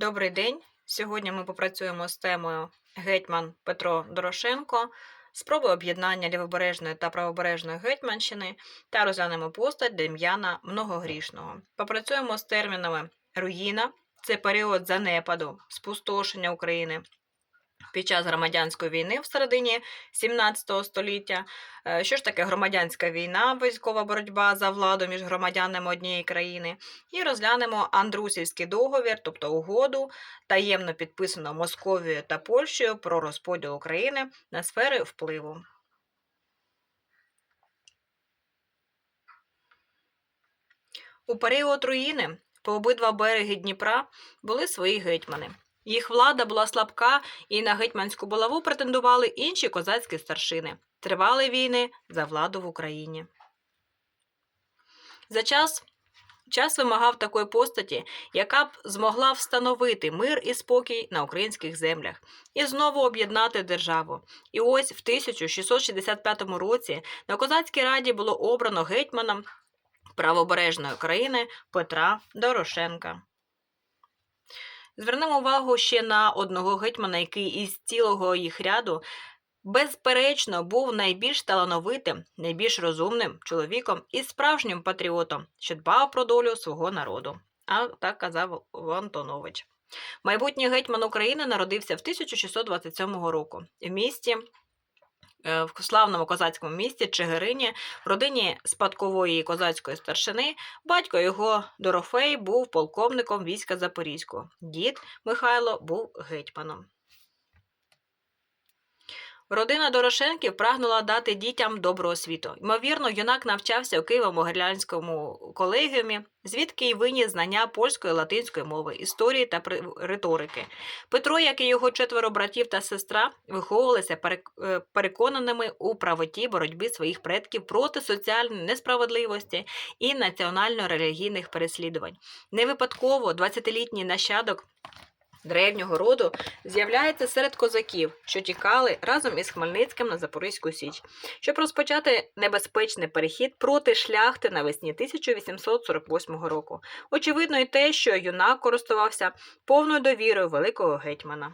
Добрий день. Сьогодні ми попрацюємо з темою Гетьман Петро Дорошенко, спроби об'єднання лівобережної та правобережної Гетьманщини та розглянемо постать Дем'яна Многогрішного. Попрацюємо з термінами руїна це період занепаду, спустошення України. Під час громадянської війни в середині 17 століття. Е, Що ж таке громадянська війна, військова боротьба за владу між громадянами однієї країни? І розглянемо Андрусівський договір, тобто угоду, таємно підписану Московією та Польщею про розподіл України на сфери впливу. У період руїни по обидва береги Дніпра були свої гетьмани. Їх влада була слабка, і на гетьманську булаву претендували інші козацькі старшини. Тривали війни за владу в Україні. За час час вимагав такої постаті, яка б змогла встановити мир і спокій на українських землях і знову об'єднати державу. І ось в 1665 році на козацькій раді було обрано гетьманом правобережної країни Петра Дорошенка. Звернемо увагу ще на одного гетьмана, який із цілого їх ряду безперечно був найбільш талановитим, найбільш розумним чоловіком і справжнім патріотом, що дбав про долю свого народу. А так казав Антонович. Майбутній гетьман України народився в 1627 року в місті. Е, В славному козацькому місті Чигирині, в родині спадкової козацької старшини, батько його Дорофей був полковником війська Запорізького. Дід Михайло був гетьманом. Родина Дорошенків прагнула дати дітям добру освіту. Ймовірно, юнак навчався у Києво-Могилянському колегіумі, звідки й виніс знання польської латинської мови, історії та риторики. Петро, як і його четверо братів та сестра, виховувалися е, переконаними у правоті боротьби своїх предків проти соціальної несправедливості і національно-релігійних переслідувань. Не випадково 20-літній нащадок древнього роду з'являється серед козаків, що тікали разом із Хмельницьким на Запорізьку Січ, щоб розпочати небезпечний перехід проти шляхти навесні 1848 року. Очевидно, і те, що юнак користувався повною довірою великого гетьмана.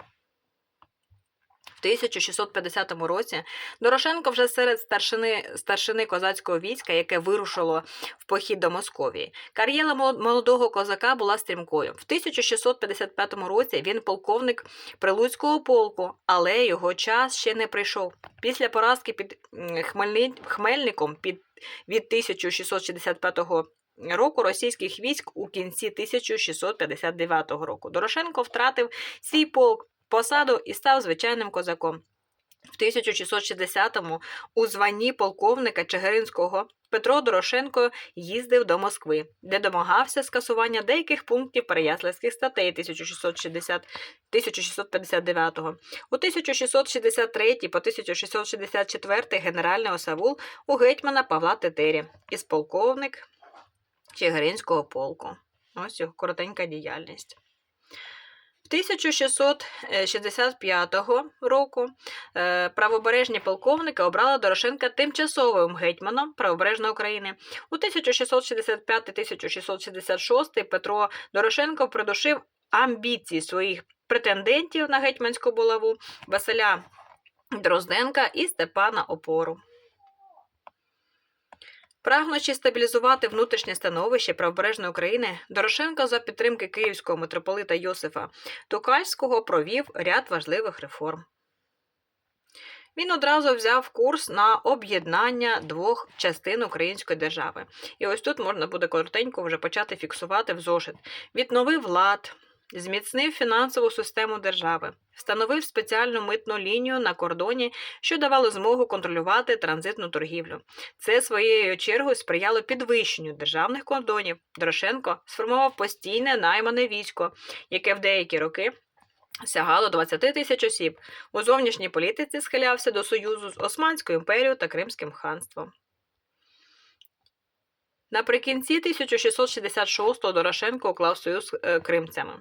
В 1650 році Дорошенко вже серед старшини, старшини козацького війська, яке вирушило в похід до Московії. Кар'єра мол- молодого козака була стрімкою. В 1655 році він полковник Прилуцького полку, але його час ще не прийшов. Після поразки під Хмельни... Хмельником під... від 1665 року російських військ у кінці 1659 року Дорошенко втратив свій полк, посаду і став звичайним козаком. В 1660-му у званні полковника Чигиринського Петро Дорошенко їздив до Москви, де домагався скасування деяких пунктів Переяславських статей 1660 1659-го. У 1663 по 1664 генеральний осавул у гетьмана Павла Тетері із полковник Чигиринського полку. Ось його коротенька діяльність. В 1665 року е, правобережні полковники обрали Дорошенка тимчасовим гетьманом правобережної України. У 1665-1666 Петро Дорошенко придушив амбіції своїх претендентів на гетьманську булаву Василя Дрозденка і Степана Опору. Прагнучи стабілізувати внутрішнє становище правобережної України, Дорошенко за підтримки київського митрополита Йосифа Токальського провів ряд важливих реформ. Він одразу взяв курс на об'єднання двох частин української держави. І ось тут можна буде коротенько вже почати фіксувати в зошит. Відновив лад, зміцнив фінансову систему держави, встановив спеціальну митну лінію на кордоні, що давало змогу контролювати транзитну торгівлю. Це своєю чергою сприяло підвищенню державних кордонів. Дорошенко сформував постійне наймане військо, яке в деякі роки сягало 20 тисяч осіб. У зовнішній політиці схилявся до союзу з Османською імперією та Кримським ханством. Наприкінці 1666-го Дорошенко уклав союз з е, кримцями.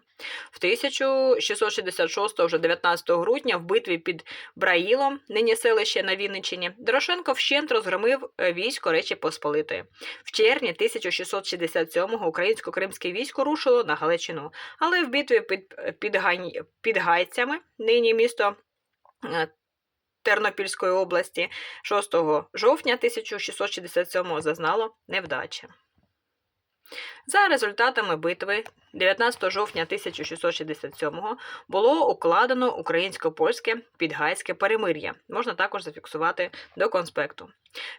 В 1666 вже 19 грудня в битві під Браїлом, нині селище на Вінниччині, Дорошенко вщент розгромив е, військо Речі Посполитої. В червні 1667-го українсько-кримське військо рушило на Галичину, але в битві під, під, Гань- під Гайцями, нині місто е, Тернопільської області, 6 жовтня 1667 зазнало невдачі. За результатами битви 19 жовтня 1667 було укладено українсько-польське підгайське перемир'я. Можна також зафіксувати до конспекту.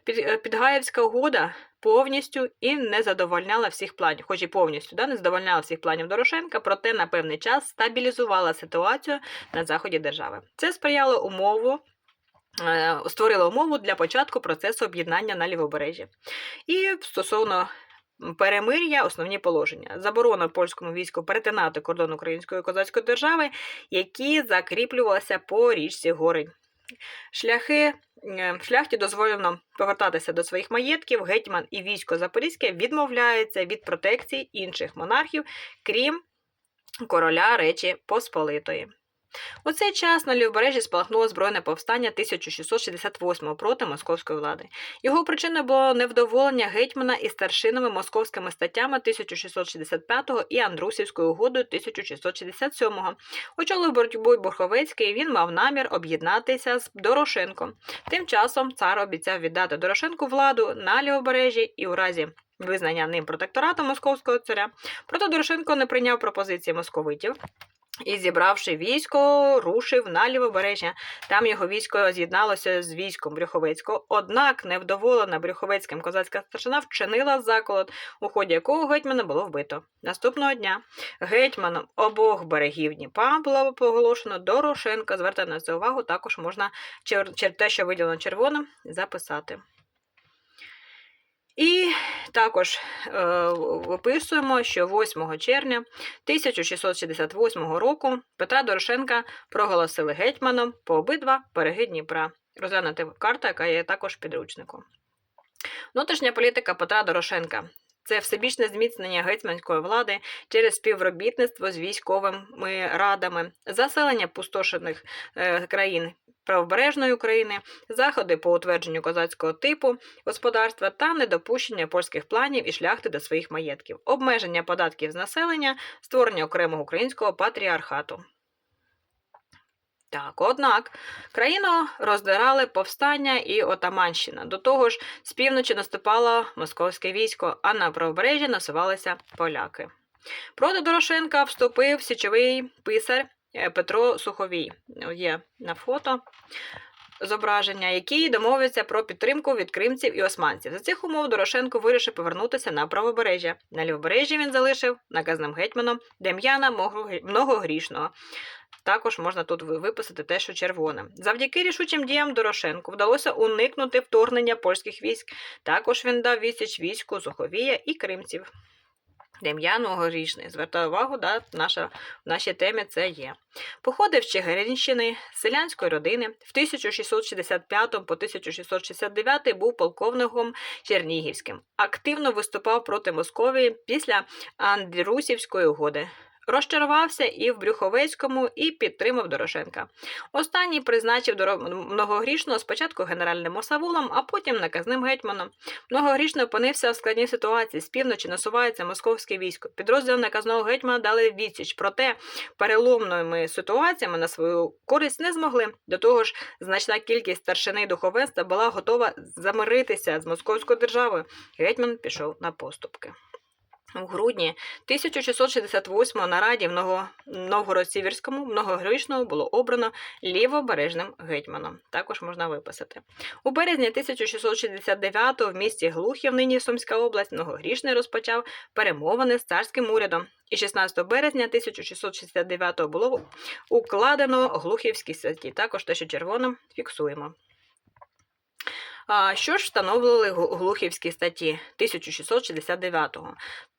Е, Підгаївська угода повністю і не задовольняла всіх планів, хоч і повністю да, не задовольняла всіх планів Дорошенка, проте на певний час стабілізувала ситуацію на заході держави. Це сприяло умову створила умову для початку процесу об'єднання на лівобережжі. І стосовно перемир'я, основні положення: заборона польському війську перетинати кордон Української козацької держави, які закріплювалися по річці Горинь. Шляхи е, шляхті дозволено повертатися до своїх маєтків. Гетьман і військо Запорізьке відмовляються від протекції інших монархів, крім короля Речі Посполитої. У цей час на лівобережжі спалахнуло збройне повстання 1668 проти московської влади. Його причиною було невдоволення гетьмана із старшинами московськими статтями 1665 і Андрусівською угодою 1667. Очолив боротьбу Бурховецький, він мав намір об'єднатися з Дорошенком. Тим часом цар обіцяв віддати Дорошенку владу на лівобережжі і у разі визнання ним протекторатом московського царя. Проте Дорошенко не прийняв пропозиції московитів. І, зібравши військо, рушив на лівобережжя. Там його військо з'єдналося з військом Брюховецького. Однак, невдоволена Брюховецьким козацька старшина вчинила заколот, у ході якого гетьмана було вбито. Наступного дня гетьманом обох берегів Дніпа було оголошено Дорошенка. Звертати на це увагу, також можна чер- те, що виділено червоним, записати. І також е, виписуємо, що 8 червня 1668 року Петра Дорошенка проголосили гетьманом по обидва береги Дніпра. Розглянути карта, яка є також підручником. Внутрішня політика Петра Дорошенка. Це всебічне зміцнення гетьманської влади через співробітництво з військовими радами, заселення пустошених е, країн правобережної України, заходи по утвердженню козацького типу господарства та недопущення польських планів і шляхти до своїх маєтків, обмеження податків з населення, створення окремого українського патріархату. Так, однак країну роздирали повстання і Отаманщина. До того ж, з півночі наступало московське військо, а на правобережжі насувалися поляки. Проти Дорошенка вступив січовий писар е, Петро Суховій. Є на фото зображення, який домовився про підтримку від кримців і османців. За цих умов Дорошенко вирішив повернутися на правобережжя. На лівобережжі він залишив наказним гетьманом Дем'яна Многогрішного. Також можна тут виписати те, що червоним. Завдяки рішучим діям Дорошенку вдалося уникнути вторгнення польських військ. Також він дав відсіч війську Суховія і кримців. Дем'ян Могорічний. Звертаю увагу, да, наша, в нашій темі це є. Походив з Чигиринщини, селянської родини. В 1665 по 1669 був полковником Чернігівським. Активно виступав проти Московії після Андрусівської угоди. Розчарувався і в Брюховецькому, і підтримав Дорошенка. Останній призначив многогрішного спочатку генеральним осавулом, а потім наказним гетьманом. Многогрішний опинився в складній ситуації. З півночі насувається московське військо. Підрозділ наказного гетьмана дали відсіч. Проте переломними ситуаціями на свою користь не змогли. До того ж, значна кількість старшини духовенства була готова замиритися з московською державою. Гетьман пішов на поступки. У грудні 1668 на раді в. Новгород-Сіверському многогрішного було обрано лівобережним гетьманом. Також можна виписати. У березні 1669 в місті Глухів, нині Сумська область, многогрішний розпочав перемовини з царським урядом. І 16 березня 1669 було укладено Глухівські статті. Також те, що червоним фіксуємо. Що ж встановили Глухівські статті 1669-го?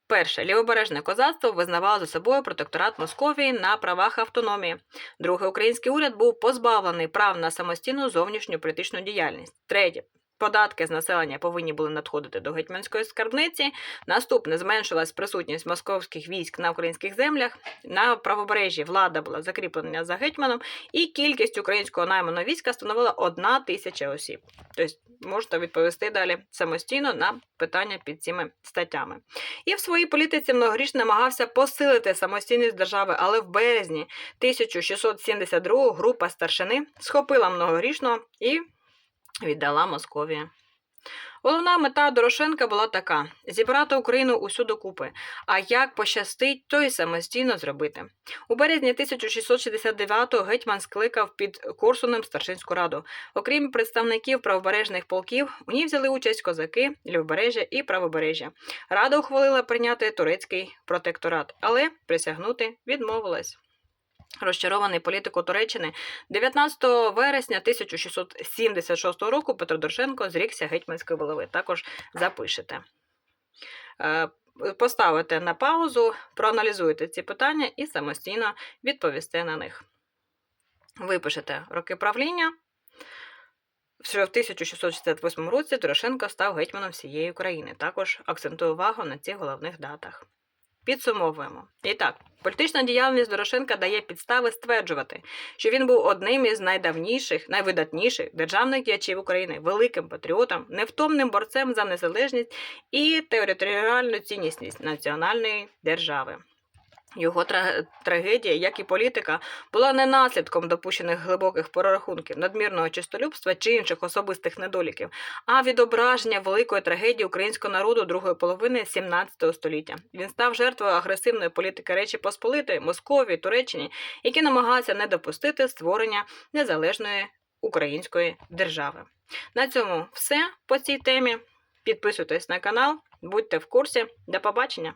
Перше, лівобережне козацтво визнавало за собою протекторат Московії на правах автономії. Друге, український уряд був позбавлений прав на самостійну зовнішню політичну діяльність. Третє, Податки з населення повинні були надходити до гетьманської скарбниці. Наступне зменшилась присутність московських військ на українських землях. На правобережжі влада була закріплена за гетьманом, і кількість українського найманого війська становила одна тисяча осіб. Тобто можете відповісти далі самостійно на питання під цими статтями. І в своїй політиці многоріч намагався посилити самостійність держави, але в березні 1672 група старшини схопила многорічного і віддала Московії. Головна мета Дорошенка була така: зібрати Україну усю докупи. А як пощастить, то й самостійно зробити. У березні 1669-го гетьман скликав під Корсунем старшинську раду. Окрім представників правобережних полків, у ній взяли участь козаки, лівобережжя і правобережжя. Рада ухвалила прийняти турецький протекторат, але присягнути відмовилась. Розчарований політику Туреччини 19 вересня 1676 року Петро Дорошенко зрікся гетьманської голови. Також запишете. Е, Поставите на паузу, проаналізуйте ці питання і самостійно відповісте на них. Випишете роки правління. Що в 1668 році Дорошенко став гетьманом всієї України. Також акцентую увагу на цих головних датах. Підсумовуємо. І так, політична діяльність Дорошенка дає підстави стверджувати, що він був одним із найдавніших, найвидатніших державних діячів України, великим патріотом, невтомним борцем за незалежність і територіальну цінність національної держави. Його трагедія, як і політика, була не наслідком допущених глибоких прорахунків, надмірного чистолюбства чи інших особистих недоліків, а відображення великої трагедії українського народу другої половини 17 століття. Він став жертвою агресивної політики Речі Посполитої, Московії, Туреччині, які намагалися не допустити створення незалежної української держави. На цьому все по цій темі. Підписуйтесь на канал, будьте в курсі. До побачення!